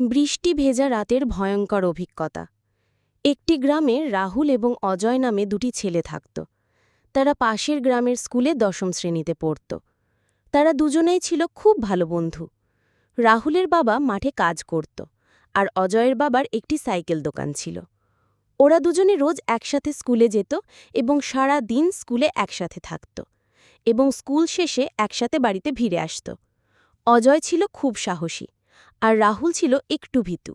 বৃষ্টি ভেজা রাতের ভয়ঙ্কর অভিজ্ঞতা। একটি গ্রামে রাহুল এবং অজয় নামে দুটি ছেলে থাকত। তারা পাশের গ্রামের স্কুলে দশম শ্রেণীতে পড়ত। তারা দুজনেই ছিল খুব ভালো বন্ধু। রাহুলের বাবা মাঠে কাজ করত আর অজয়ের বাবার একটি সাইকেল দোকান ছিল। ওরা দুজনে রোজ একসাথে স্কুলে যেত এবং সারা দিন স্কুলে একসাথে থাকত এবং স্কুল শেষে একসাথে বাড়িতে ফিরে আসত। অজয় ছিল খুব সাহসী। আর রাহুল ছিল একটু ভীতু।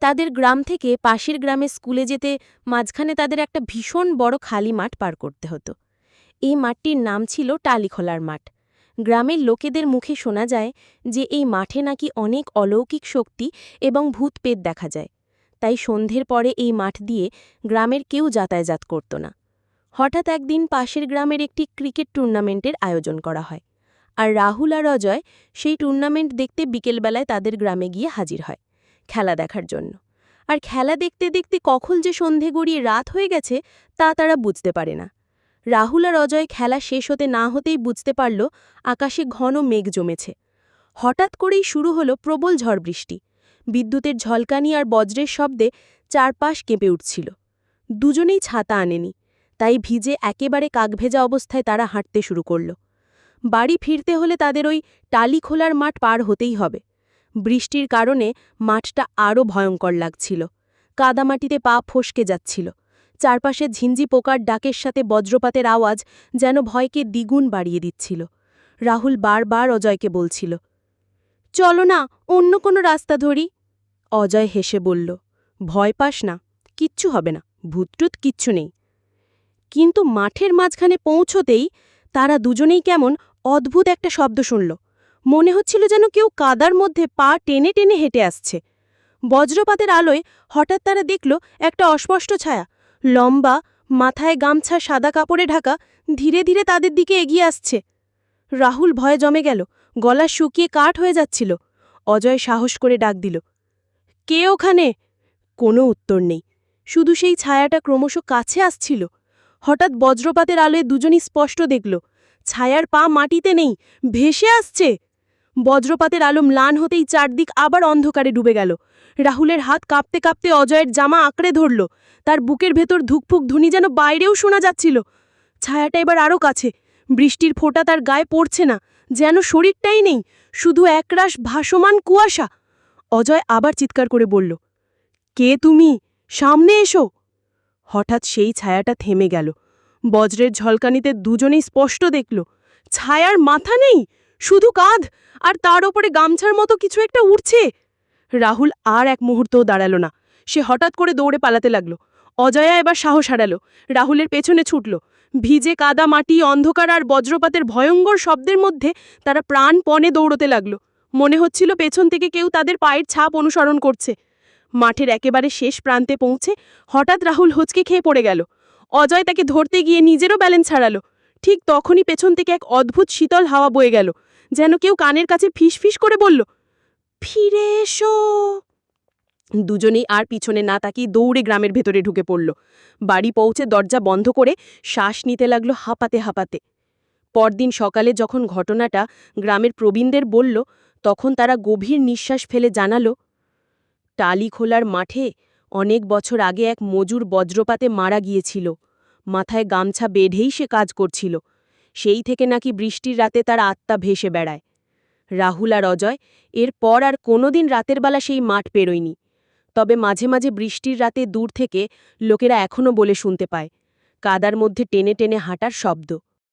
তাদের গ্রাম থেকে পাশের গ্রামে স্কুলে যেতে মাঝখানে তাদের একটা ভীষণ বড় খালি মাঠ পার করতে হতো। এই মাঠটির নাম ছিল টালিখোলার মাঠ। গ্রামের লোকেদের মুখে শোনা যায় যে এই মাঠে নাকি অনেক অলৌকিক শক্তি এবং ভূতপেত দেখা যায়। তাই সন্ধ্যের পরে এই মাঠ দিয়ে গ্রামের কেউ যাতায়াত করত না। হঠাৎ একদিন পাশের গ্রামের একটি ক্রিকেট টুর্নামেন্টের আয়োজন করা হয়। আর রাহুল আর অজয় সেই টুর্নামেন্ট দেখতে বিকেলবেলায় তাদের গ্রামে গিয়ে হাজির হয়, খেলা দেখার জন্য। আর খেলা দেখতে দেখতে কখন যে সন্ধে গড়িয়ে রাত হয়ে গেছে তা তারা বুঝতে পারে না। রাহুল আর অজয় খেলা শেষ হতে না হতেই বুঝতে পারল আকাশে ঘন মেঘ জমেছে। হঠাৎ করেই শুরু হলো প্রবল ঝড় বৃষ্টি। বিদ্যুতের ঝলকানি আর বজ্রের শব্দে চারপাশ কেঁপে উঠছিল। দুজনেই ছাতা আনেনি, তাই ভিজে একেবারে কাকভেজা অবস্থায় তারা হাঁটতে শুরু করল। বাড়ি ফিরতে হলে তাদের ওই টালি খোলার মাঠ পার হতেই হবে। বৃষ্টির কারণে মাঠটা আরও ভয়ঙ্কর লাগছিল। কাদামাটিতে পা ফসকে যাচ্ছিল। চারপাশে ঝিঞ্জি পোকার ডাকের সাথে বজ্রপাতের আওয়াজ যেন ভয়কে দ্বিগুণ বাড়িয়ে দিচ্ছিল। রাহুল বারবার অজয়কে বলছিল, চলো না, অন্য কোনো রাস্তা ধরি। অজয় হেসে বলল, ভয় পাস না, কিচ্ছু হবে না, ভূতটুত কিচ্ছু নেই। কিন্তু মাঠের মাঝখানে পৌঁছতেই তারা দুজনেই কেমন অদ্ভুত একটা শব্দ শুনল। মনে হচ্ছিল যেন কেউ কাদার মধ্যে পা টেনে টেনে হেঁটে আসছে। বজ্রপাতের আলোয় হঠাৎ তারা দেখল একটা অস্পষ্ট ছায়া। লম্বা, মাথায় গামছা সাদা কাপড়ে ঢাকা, ধীরে ধীরে তাদের দিকে এগিয়ে আসছে। রাহুল ভয়ে জমে গেল, গলা শুকিয়ে কাঠ হয়ে যাচ্ছিল। অজয় সাহস করে ডাক দিল, কে ওখানে? কোনো উত্তর নেই। শুধু সেই ছায়াটা ক্রমশ কাছে আসছিল। হঠাৎ বজ্রপাতের আলোয় দুজনই স্পষ্ট দেখল ছায়ার পা মাটিতে নেই, ভেসে আসছে। বজ্রপাতের আলো ম্লান হতেই চারদিক আবার অন্ধকারে ডুবে গেল। রাহুলের হাত কাঁপতে কাঁপতে অজয়ের জামা আঁকড়ে ধরল। তার বুকের ভেতর ধুকফুক ধুনি যেন বাইরেও শোনা যাচ্ছিল। ছায়াটা এবার আরও কাছে। বৃষ্টির ফোঁটা তার গায়ে পড়ছে না, যেন শরীরটাই নেই, শুধু একরাশ ভাসমান কুয়াশা। অজয় আবার চিৎকার করে বলল, কে তুমি? সামনে এসো। হঠাৎ সেই ছায়াটা থেমে গেল। বজ্রের ঝলকানিতে দুজনেই স্পষ্ট দেখল, ছায়ার মাথা নেই, শুধু কাঁধ, আর তার ওপরে গামছার মতো কিছু একটা উড়ছে। রাহুল আর এক মুহূর্তও দাঁড়াল না, সে হঠাৎ করে দৌড়ে পালাতে লাগল, অজয়া এবার সাহস হারাল, রাহুলের পেছনে ছুটল, ভিজে কাদা মাটি, অন্ধকার আর বজ্রপাতের ভয়ঙ্কর শব্দের মধ্যে তারা প্রাণপণে দৌড়তে লাগল, মনে হচ্ছিল পেছন থেকে কেউ তাদের পায়ের ছাপ অনুসরণ করছে। মাঠের একেবারে শেষ প্রান্তে পৌঁছে হঠাৎ রাহুল হচকে খেয়ে পড়ে গেল অজয় তাকে ধরতে গিয়ে নিজেরও ব্যালেন্স হারালো ঠিক তখনই পেছন থেকে এক অদ্ভুত শীতল হাওয়া বয়ে গেল, যেন কেউ কানের কাছে ফিস ফিস করে বলল, ফিরে এসো! দুজনেই আর পিছনে না তাকিয়ে দৌড়ে গ্রামের ভেতরে ঢুকে পড়ল। বাড়ি পৌঁছে দরজা বন্ধ করে শ্বাস নিতে লাগল হাঁপাতে হাঁপাতে। পরদিন সকালে যখন ঘটনাটা গ্রামের প্রবীণদের বলল, তখন তারা গভীর নিঃশ্বাস ফেলে জানালো, টালি খোলার মাঠে অনেক বছর আগে এক মজুর বজ্রপাতে মারা গিয়েছিল। মাথায় গামছা বেঁধেই সে কাজ করছিল। সেই থেকে নাকি বৃষ্টির রাতে তার আত্মা ভেসে বেড়ায়। রাহুল আর অজয় এরপর আর কোনোদিন রাতের বেলা সেই মাঠ পেরোয়নি। তবে মাঝে মাঝে বৃষ্টির রাতে দূর থেকে লোকেরা এখনও বলে শুনতে পায়। কাদার মধ্যে টেনে টেনে হাঁটার শব্দ।